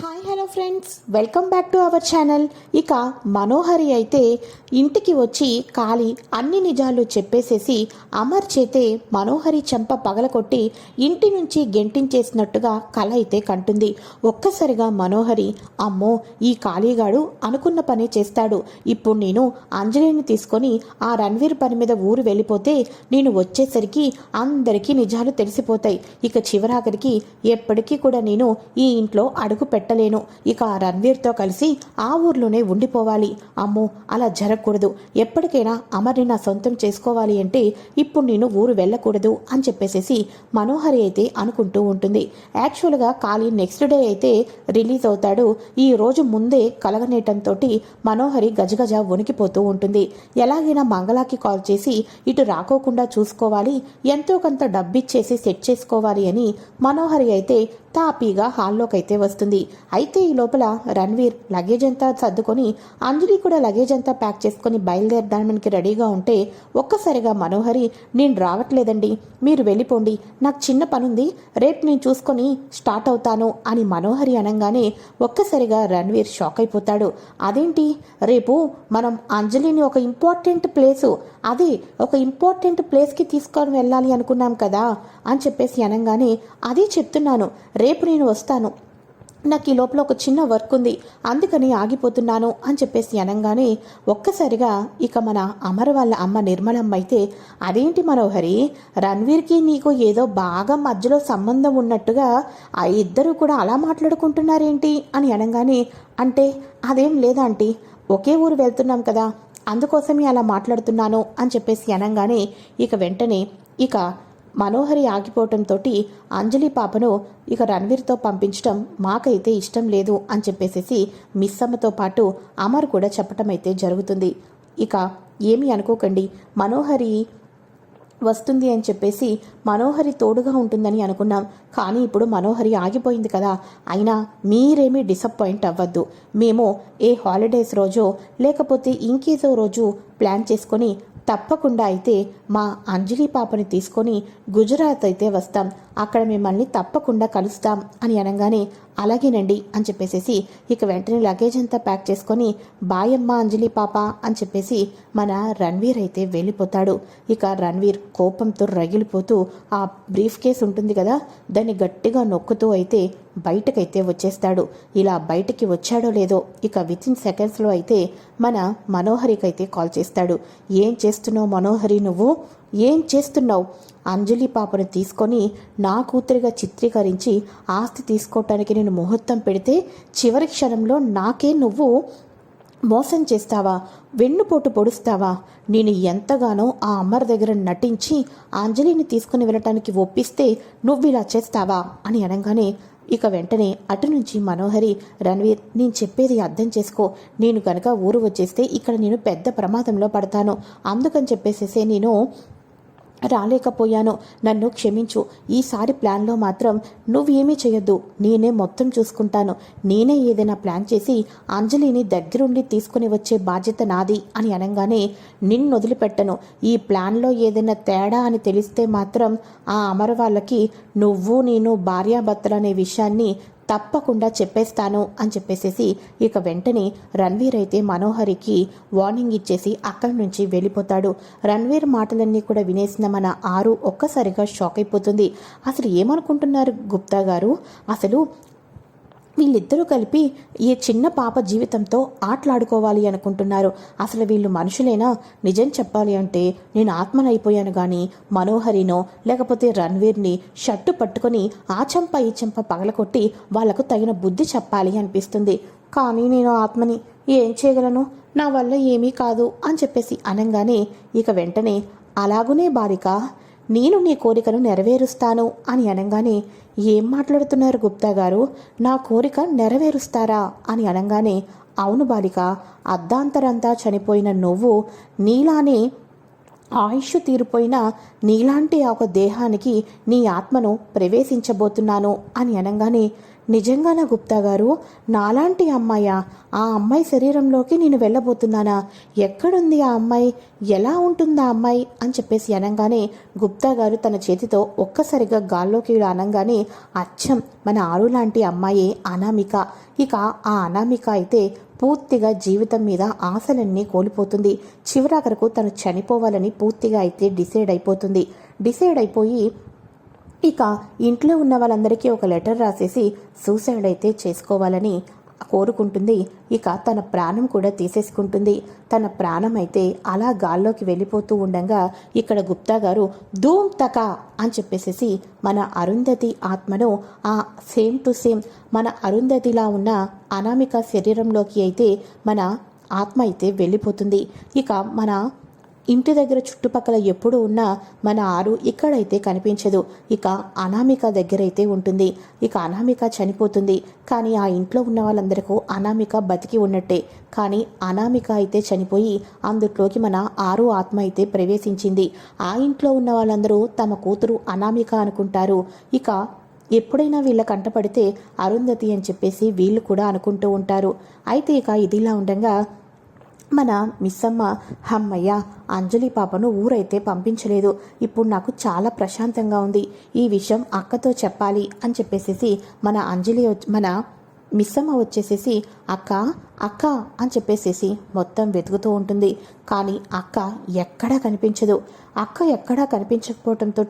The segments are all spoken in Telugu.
Hi hello friends welcome back to our channel ఇక మనోహరి అయితే ఇంటికి వచ్చి కాలి అన్ని నిజాలు చెప్పేసేసి అమర్ చేతే మనోహరి చెంప పగలకొట్టి ఇంటి నుంచి గెంటించేసినట్టుగా కళ అయితే కంటుంది. ఒక్కసారిగా మనోహరి అమ్మో ఈ కాళీగాడు అనుకున్న పనే చేస్తాడు. ఇప్పుడు నేను అంజలిని తీసుకొని ఆ రణ్వీర్ పని మీద ఊరు వెళ్ళిపోతే నేను వచ్చేసరికి అందరికీ నిజాలు తెలిసిపోతాయి. ఇక చివరాఖరికి ఎప్పటికీ కూడా నేను ఈ ఇంట్లో అడుగు పెట్టలేను. ఇక ఆ రణ్వీర్తో కలిసి ఆ ఊర్లోనే ఉండిపోవాలి. అమ్మో అలా జరగకూడదు. ఎప్పటికైనా అమర్ని నా సొంతం చేసుకోవాలి అంటే ఇప్పుడు నేను ఊరు వెళ్ళకూడదు అని చెప్పేసేసి మనోహరి అయితే అనుకుంటూ ఉంటుంది. యాక్చువల్గా కాళీ నెక్స్ట్ డే అయితే రిలీజ్ అవుతాడు. ఈ రోజు ముందే కలగనేయటంతో మనోహరి గజగజ వణికిపోతూ ఉంటుంది. ఎలాగైనా మంగళాకి కాల్ చేసి ఇటు రాకోకుండా చూసుకోవాలి ఎంతో కొంత డబ్బిచ్చేసి సెట్ చేసుకోవాలి అని మనోహరి అయితే తాపీగా హాల్లోకైతే వస్తుంది. అయితే ఈ లోపల రణ్వీర్ లగేజ్ అంతా సర్దుకొని అంజలి కూడా లగేజ్ అంతా ప్యాక్ చేసుకొని బయలుదేరడానికి రెడీగా ఉంటే ఒక్కసారిగా మనోహరి నేను రావట్లేదండి. మీరు వెళ్ళిపోండి. నాకు చిన్న పనుంది. రేపు నేను చూసుకొని స్టార్ట్ అవుతాను అని మనోహరి అనగానే ఒక్కసారిగా రణ్వీర్ షాక్ అయిపోతాడు. అదేంటి? రేపు మనం అంజలిని ఒక ఇంపార్టెంట్ ప్లేసు అదే ఒక ఇంపార్టెంట్ ప్లేస్కి తీసుకొని వెళ్ళాలి అనుకున్నాం కదా అని చెప్పేసి అనగానే అదే చెప్తున్నాను. రేపు నేను వస్తాను. నాకు ఈ లోపల ఒక చిన్న వర్క్ ఉంది. అందుకని ఆగిపోతున్నాను అని చెప్పేసి అనగానే ఒక్కసారిగా ఇక మన అమర వాళ్ళ అమ్మ నిర్మలమ్మ అయితే అదేంటి మనోహరి? రణ్వీర్కి నీకు ఏదో బాగా మధ్యలో సంబంధం ఉన్నట్టుగా ఆ ఇద్దరు కూడా అలా మాట్లాడుకుంటున్నారేంటి? అని అనగానే అంటే అదేం లేదా ఆంటీ? ఒకే ఊరు వెళ్తున్నాం కదా. అందుకోసమే అలా మాట్లాడుతున్నాను అని చెప్పేసి అనగానే ఇక వెంటనే ఇక మనోహరి ఆగిపోవటంతో అంజలి పాపను ఇక రణవీర్తో పంపించడం మాకైతే ఇష్టం లేదు అని చెప్పేసేసి మిస్సమ్మతో పాటు అమర్ కూడా చెప్పటం అయితే జరుగుతుంది. ఇక ఏమీ అనుకోకండి. మనోహరి వస్తుంది అని చెప్పేసి మనోహరి తోడుగా ఉంటుందని అనుకున్నాం. కానీ ఇప్పుడు మనోహరి ఆగిపోయింది కదా. అయినా మీరేమీ డిసప్పాయింట్ అవ్వద్దు. మేము ఏ హాలిడేస్ రోజో లేకపోతే ఇంకేదో రోజు ప్లాన్ చేసుకొని తప్పకుండా అయితే మా అంజలి పాపని తీసుకొని గుజరాత్ అయితే వస్తాం. అక్కడ మిమ్మల్ని తప్పకుండా కలుస్తాం అని అనగానే అలాగేనండి అని చెప్పేసేసి ఇక వెంటనే లగేజ్ అంతా ప్యాక్ చేసుకొని బాయమ్మ అంజలి పాప అని చెప్పేసి మన రణ్వీర్ అయితే వెళ్ళిపోతాడు. ఇక రణ్వీర్ కోపంతో రగిలిపోతూ ఆ బ్రీఫ్ కేస్ ఉంటుంది కదా దాన్ని గట్టిగా నొక్కుతూ అయితే బయటకైతే వచ్చేస్తాడు. ఇలా బయటికి వచ్చాడో లేదో ఇక విత్ ఇన్ సెకండ్స్లో అయితే మన మనోహరికైతే కాల్ చేస్తాడు. ఏం చేస్తున్నావు మనోహరి నువ్వు? ఏం చేస్తున్నావు? అంజలి పాపను తీసుకొని నా కూతురిగా చిత్రీకరించి ఆస్తి తీసుకోవటానికి నేను ముహూర్తం పెడితే చివరి క్షణంలో నాకే నువ్వు మోసం చేస్తావా? వెన్నుపోటు పొడుస్తావా? నేను ఎంతగానో ఆ అమ్మర్ దగ్గర నటించి అంజలిని తీసుకుని వెళ్ళటానికి ఒప్పిస్తే నువ్వు ఇలా చేస్తావా? అని అనగానే ఇక వెంటనే అటు నుంచి మనోహరి రణవీర్ నేను చెప్పేది అర్థం చేసుకో. నేను కనుక ఊరు వచ్చేస్తే ఇక్కడ నేను పెద్ద ప్రమాదంలో పడతాను. అందుకని చెప్పేసేసే నేను రాలేకపోయాను. నన్ను క్షమించు. ఈసారి ప్లాన్లో మాత్రం నువ్వేమీ చేయొద్దు నేనే మొత్తం చూసుకుంటాను. నేనే ఏదైనా ప్లాన్ చేసి అంజలిని దగ్గరుండి తీసుకుని వచ్చే బాధ్యత నాది అని అనగానే నిన్ను వదిలిపెట్టను. ఈ ప్లాన్లో ఏదైనా తేడా అని తెలిస్తే మాత్రం ఆ అమర వాళ్ళకి నువ్వు నేను భార్యాభర్తలు అనే విషయాన్ని తప్పకుండా చెప్పేస్తాను అని చెప్పేసేసి ఇక వెంటనే రణ్వీర్ అయితే మనోహరికి వార్నింగ్ ఇచ్చేసి అక్కడి నుంచి వెళ్ళిపోతాడు. రణ్వీర్ మాటలన్నీ కూడా వినేసిన మన ఆరు ఒక్కసారిగా షాక్ అయిపోతుంది. అసలు ఏమనుకుంటున్నారు గుప్తా గారు? అసలు వీళ్ళిద్దరూ కలిపి ఈ చిన్న పాప జీవితంతో ఆటలాడుకోవాలి అనుకుంటున్నారు. అసలు వీళ్ళు మనుషులేనా? నిజం చెప్పాలి అంటే నేను ఆత్మనైపోయాను కానీ మనోహరినో లేకపోతే రణ్వీర్ని షట్టు పట్టుకొని ఆ చెంప ఈ చెంప పగలకొట్టి వాళ్ళకు తగిన బుద్ధి చెప్పాలి అనిపిస్తుంది. కానీ నేను ఆత్మని ఏం చేయగలను? నా వల్ల ఏమీ కాదు అని చెప్పేసి అనగానే ఇక వెంటనే అలాగునే బాలిక నేను నీ కోరికను నెరవేరుస్తాను అని అనగానే ఏం మాట్లాడుతున్నారు గుప్తా గారు? నా కోరిక నెరవేరుస్తారా? అని అనగానే అవును బాలిక అర్ధాంతరంతా చనిపోయిన నువ్వు నీలానే ఆయుష్ తీరిపోయిన నీలాంటి ఒక దేహానికి నీ ఆత్మను ప్రవేశించబోతున్నాను అని అనగానే నిజంగానా గుప్తా గారు? నాలాంటి అమ్మాయా? ఆ అమ్మాయి శరీరంలోకి నేను వెళ్ళబోతున్నానా? ఎక్కడుంది ఆ అమ్మాయి? ఎలా ఉంటుంది ఆ అమ్మాయి? అని చెప్పేసి అనగానే గుప్తా గారు తన చేతితో ఒక్కసారిగా గాల్లోకి అనగానే అచ్చం! మన ఆరు లాంటి అమ్మాయే అనామిక. ఇక ఆ అనామిక అయితే పూర్తిగా జీవితం మీద ఆశలన్నీ కోల్పోతుంది. చివరాఖరకు తను చనిపోవాలని పూర్తిగా అయితే డిసైడ్ అయిపోతుంది. డిసైడ్ అయిపోయి ఇక ఇంట్లో ఉన్న వాళ్ళందరికీ ఒక లెటర్ రాసేసి సూసైడ్ అయితే చేసుకోవాలని కోరుకుంటుంది. ఇక తన ప్రాణం కూడా తీసేసుకుంటుంది. తన ప్రాణం అయితే అలా గాల్లోకి వెళ్ళిపోతూ ఉండగా ఇక్కడ గుప్తా గారు ధూమ్ తక అని చెప్పేసేసి మన అరుంధతి ఆత్మను ఆ సేమ్ టు సేమ్ మన అరుంధతిలా ఉన్న అనామిక శరీరంలోకి అయితే మన ఆత్మ అయితే వెళ్ళిపోతుంది. ఇక మన ఇంటి దగ్గర చుట్టుపక్కల ఎప్పుడు ఉన్నా మన ఆరు ఇక్కడైతే కనిపించదు. ఇక అనామిక దగ్గర అయితే ఉంటుంది. ఇక అనామిక చనిపోతుంది. కానీ ఆ ఇంట్లో ఉన్న వాళ్ళందరికీ అనామిక బతికి ఉన్నట్టే. కానీ అనామిక అయితే చనిపోయి అందుట్లోకి మన ఆరు ఆత్మ అయితే ప్రవేశించింది. ఆ ఇంట్లో ఉన్న వాళ్ళందరూ తమ కూతురు అనామిక అనుకుంటారు. ఇక ఎప్పుడైనా వీళ్ళ కంటపడితే అరుంధతి అని చెప్పేసి వీళ్ళు కూడా అనుకుంటూ ఉంటారు. అయితే ఇక ఇదిలా ఉండగా మన మిస్సమ్మ హమ్మయ్య అంజలి పాపను ఊరైతే పంపించలేదు. ఇప్పుడు నాకు చాలా ప్రశాంతంగా ఉంది. ఈ విషయం అక్కతో చెప్పాలి అని చెప్పేసేసి మన అంజలి మన మిస్సమ్మ వచ్చేసేసి అక్క అక్క అని చెప్పేసేసి మొత్తం వెతుకుతూ ఉంటుంది. కానీ అక్క ఎక్కడా కనిపించదు. అక్క ఎక్కడా కనిపించకపోవటంతో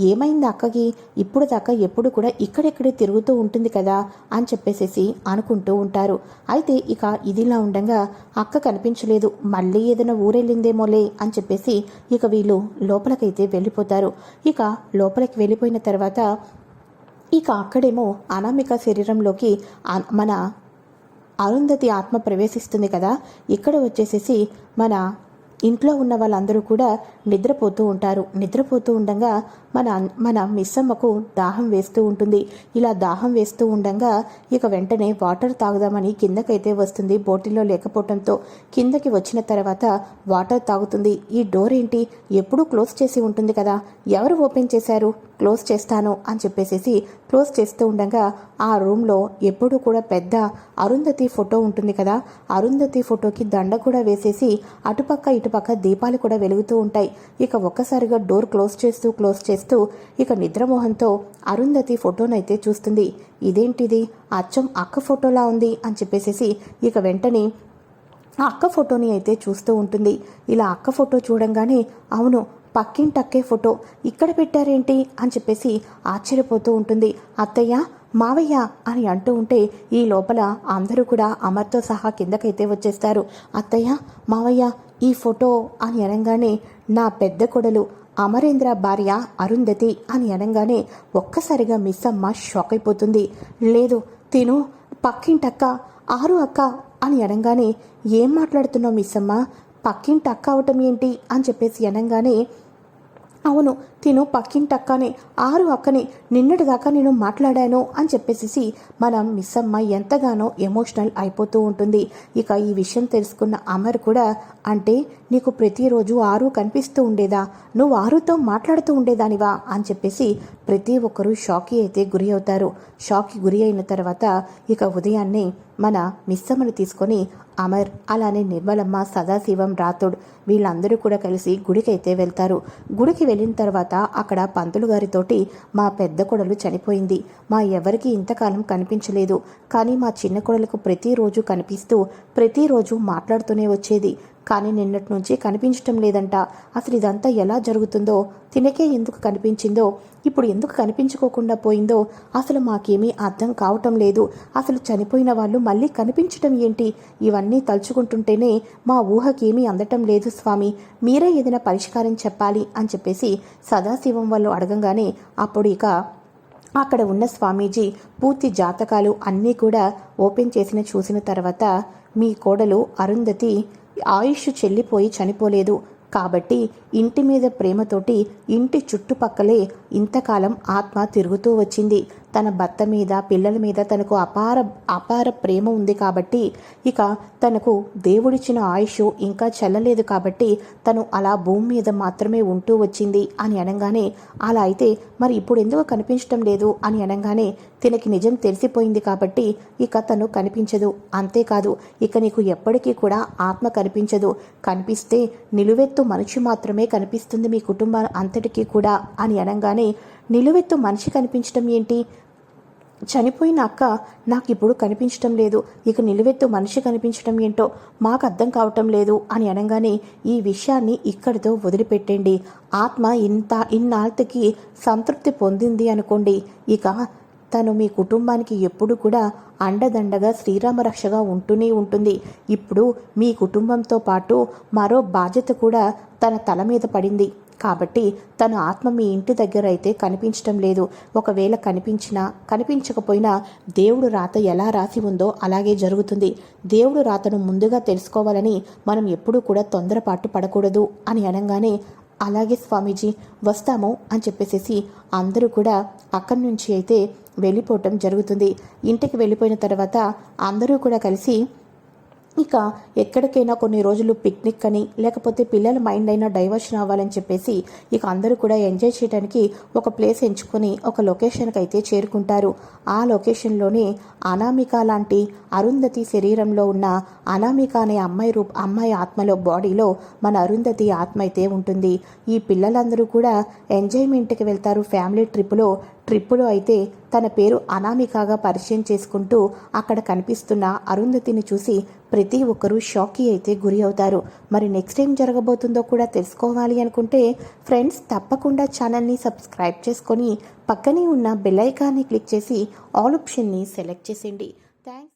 ఏమైంది అక్కకి? ఇప్పుడు దాకా ఎప్పుడు కూడా ఇక్కడెక్కడే తిరుగుతూ ఉంటుంది కదా అని చెప్పేసేసి అనుకుంటూ ఉంటారు. అయితే ఇక ఇదిలా ఉండగా అక్క కనిపించలేదు. మళ్ళీ ఏదైనా ఊరెళ్ళిందేమోలే అని చెప్పేసి ఇక వీళ్ళు లోపలికైతే వెళ్ళిపోతారు. ఇక లోపలికి వెళ్ళిపోయిన తర్వాత ఇక అక్కడేమో అనామిక శరీరంలోకి మన అరుంధతి ఆత్మ ప్రవేశిస్తుంది కదా ఇక్కడ వచ్చేసేసి మన ఇంట్లో ఉన్న వాళ్ళందరూ కూడా నిద్రపోతూ ఉంటారు. నిద్రపోతూ ఉండగా మన మన మిస్సమ్మకు దాహం వేస్తూ ఉంటుంది. ఇలా దాహం వేస్తూ ఉండగా ఇక వెంటనే వాటర్ తాగుదామని కిందకైతే వస్తుంది బోటిల్లో లేకపోవడంతో కిందకి వచ్చిన తర్వాత వాటర్ తాగుతుంది. ఈ డోర్ ఏంటి? ఎప్పుడూ క్లోజ్ చేసి ఉంటుంది కదా. ఎవరు ఓపెన్ చేశారు? క్లోజ్ చేస్తాను అని చెప్పేసేసి క్లోజ్ చేస్తూ ఉండగా ఆ రూమ్లో ఎప్పుడూ కూడా పెద్ద అరుంధతి ఫోటో ఉంటుంది కదా అరుంధతి ఫోటోకి దండ కూడా వేసేసి అటుపక్క ఇటుపక్క దీపాలు కూడా వెలుగుతూ ఉంటాయి. ఇక ఒక్కసారిగా డోర్ క్లోజ్ చేస్తూ క్లోజ్ చేస్తూ ఇక నిద్రమోహంతో అరుంధతి ఫోటోనైతే చూస్తుంది. ఇదేంటిది? అచ్చం అక్క ఫోటోలా ఉంది అని చెప్పేసేసి ఇక వెంటనే ఆ అక్క ఫోటోని అయితే చూస్తూ ఉంటుంది. ఇలా అక్క ఫోటో చూడంగానే అవును పక్కింటక్కే ఫోటో. ఇక్కడ పెట్టారేంటి? అని చెప్పేసి ఆశ్చర్యపోతూ ఉంటుంది. అత్తయ్య మావయ్య అని అంటూ ఉంటే ఈ లోపల అందరూ కూడా అమర్తో సహా కిందకైతే వచ్చేస్తారు. అత్తయ్య మావయ్య ఈ ఫోటో అని అనగానే నా పెద్ద కొడలు అమరేంద్ర భార్య అరుంధతి అని అనగానే ఒక్కసారిగా మిస్ అమ్మ షాక్ అయిపోతుంది. లేదు తిను పక్కింటక్క ఆరు అక్క అని అనగానే ఏం మాట్లాడుతున్నావు మిస్ అమ్మ? పక్కింటి అక్క అవటం ఏంటి అని చెప్పేసి అనగానే అవును తిను పక్కింటి అక్కనే ఆరు అక్కనే నిన్నటి దాకా నేను మాట్లాడాను అని చెప్పేసి మనం మిస్ అమ్మ ఎంతగానో ఎమోషనల్ అయిపోతూ ఉంటుంది. ఇక ఈ విషయం తెలుసుకున్న అమర్ కూడా అంటే నీకు ప్రతిరోజు ఆరు కనిపిస్తూ ఉండేదా? నువ్వు ఆరుతో మాట్లాడుతూ ఉండేదానివా? అని చెప్పేసి ప్రతి ఒక్కరూ షాకి అయితే గురి అవుతారు. షాక్కి గురి అయిన తర్వాత ఇక ఉదయాన్నే మన మిస్సమ్మను తీసుకొని అమర్ అలానే నిర్మలమ్మ సదాశివం రాథోడ్ వీళ్ళందరూ కూడా కలిసి గుడికైతే వెళ్తారు. గుడికి వెళ్ళిన తర్వాత అక్కడ పంతులు గారితోటి మా పెద్ద కొడలు చనిపోయింది. మా ఎవరికి ఇంతకాలం కనిపించలేదు. కానీ మా చిన్న కొడలకు ప్రతిరోజు కనిపిస్తూ ప్రతిరోజు మాట్లాడుతూనే వచ్చేది. కానీ నిన్నటి నుంచి కనిపించటం లేదంట. అసలు ఇదంతా ఎలా జరుగుతుందో తినకే ఎందుకు కనిపించిందో ఇప్పుడు ఎందుకు కనిపించుకోకుండా పోయిందో అసలు మాకేమీ అర్థం కావటం లేదు. అసలు చనిపోయిన వాళ్ళు మళ్ళీ కనిపించటం ఏంటి? ఇవన్నీ తలుచుకుంటుంటేనే మా ఊహకేమీ అందటం లేదు స్వామి. మీరే ఏదైనా పరిష్కారం చెప్పాలి అని చెప్పేసి సదాశివం వాళ్ళు అడగంగానే అప్పుడు ఇక అక్కడ ఉన్న స్వామీజీ పూర్తి జాతకాలు అన్నీ కూడా ఓపెన్ చేసిన చూసిన తర్వాత మీ కోడలు అరుంధతి ఆయుష్ చెల్లిపోయి చనిపోలేదు. కాబట్టి ఇంటి మీద ప్రేమతోటి ఇంటి చుట్టుపక్కలే ఇంతకాలం ఆత్మ తిరుగుతూ వచ్చింది. తన భర్త మీద పిల్లల మీద తనకు అపార అపార ప్రేమ ఉంది కాబట్టి ఇక తనకు దేవుడిచ్చిన ఆయుష్ ఇంకా చెల్లలేదు కాబట్టి తను అలా భూమి మీద మాత్రమే ఉంటూ వచ్చింది అని అనగానే అలా అయితే మరి ఇప్పుడు ఎందుకు కనిపించడం లేదు అని అనగానే తినకి నిజం తెలిసిపోయింది కాబట్టి ఇక తను కనిపించదు. అంతేకాదు ఇక నీకు ఎప్పటికీ కూడా ఆత్మ కనిపించదు. కనిపిస్తే నిలువెత్తు మనిషి మాత్రమే కనిపిస్తుంది మీ కుటుంబం అంతటికీ కూడా అని అనగానే నిలువెత్తు మనిషి కనిపించడం ఏంటి? చనిపోయిన అక్క నాకు ఇప్పుడు కనిపించటం లేదు. ఇక నిలువెత్తు మనిషి కనిపించటం ఏంటో మాకు అర్థం కావటం లేదు అని అనగానే ఈ విషయాన్ని ఇక్కడితో వదిలిపెట్టండి. ఆత్మ ఇంత ఇన్నాళ్ళకి సంతృప్తి పొందింది అనుకోండి. ఇక తను మీ కుటుంబానికి ఎప్పుడు కూడా అండదండగా శ్రీరామరక్షగా ఉంటూనే ఉంటుంది. ఇప్పుడు మీ కుటుంబంతో పాటు మరో బాధ్యత కూడా తన తల మీద పడింది. కాబట్టి తన ఆత్మ మీ ఇంటి దగ్గర అయితే కనిపించటం లేదు. ఒకవేళ కనిపించినా కనిపించకపోయినా దేవుడు రాత ఎలా రాసి ఉందో అలాగే జరుగుతుంది. దేవుడు రాతను ముందుగా తెలుసుకోవాలని మనం ఎప్పుడూ కూడా తొందరపాటు పడకూడదు అని అనగానే అలాగే స్వామీజీ వస్తాము అని చెప్పేసేసి అందరూ కూడా అక్కడి నుంచి అయితే వెళ్ళిపోవటం జరుగుతుంది. ఇంటికి వెళ్ళిపోయిన తర్వాత అందరూ కూడా కలిసి ఇక ఎక్కడికైనా కొన్ని రోజులు పిక్నిక్ అని లేకపోతే పిల్లల మైండ్ అయినా డైవర్షన్ అవ్వాలని చెప్పేసి ఇక అందరూ కూడా ఎంజాయ్ చేయడానికి ఒక ప్లేస్ ఎంచుకొని ఒక లొకేషన్కి అయితే చేరుకుంటారు. ఆ లొకేషన్లోనే అనామిక లాంటి అరుంధతి శరీరంలో ఉన్న అనామిక అనే అమ్మాయి రూప అమ్మాయి ఆత్మలో బాడీలో మన అరుంధతి ఆత్మ అయితే ఉంటుంది. ఈ పిల్లలందరూ కూడా ఎంజాయ్మెంట్కి వెళ్తారు. ఫ్యామిలీ ట్రిప్లో ట్రిప్పులో అయితే తన పేరు అనామికగా పరిచయం చేసుకుంటూ అక్కడ కనిపిస్తున్న అరుంధతిని చూసి ప్రతి ఒక్కరూ షాక్కి అయితే గురి అవుతారు. మరి నెక్స్ట్ ఏం జరగబోతుందో కూడా తెలుసుకోవాలి అనుకుంటే ఫ్రెండ్స్ తప్పకుండా ఛానల్ని సబ్స్క్రైబ్ చేసుకొని పక్కనే ఉన్న బెల్ ఐకాన్ని క్లిక్ చేసి ఆల్ ఆప్షన్ని సెలెక్ట్ చేసేయండి. థ్యాంక్స్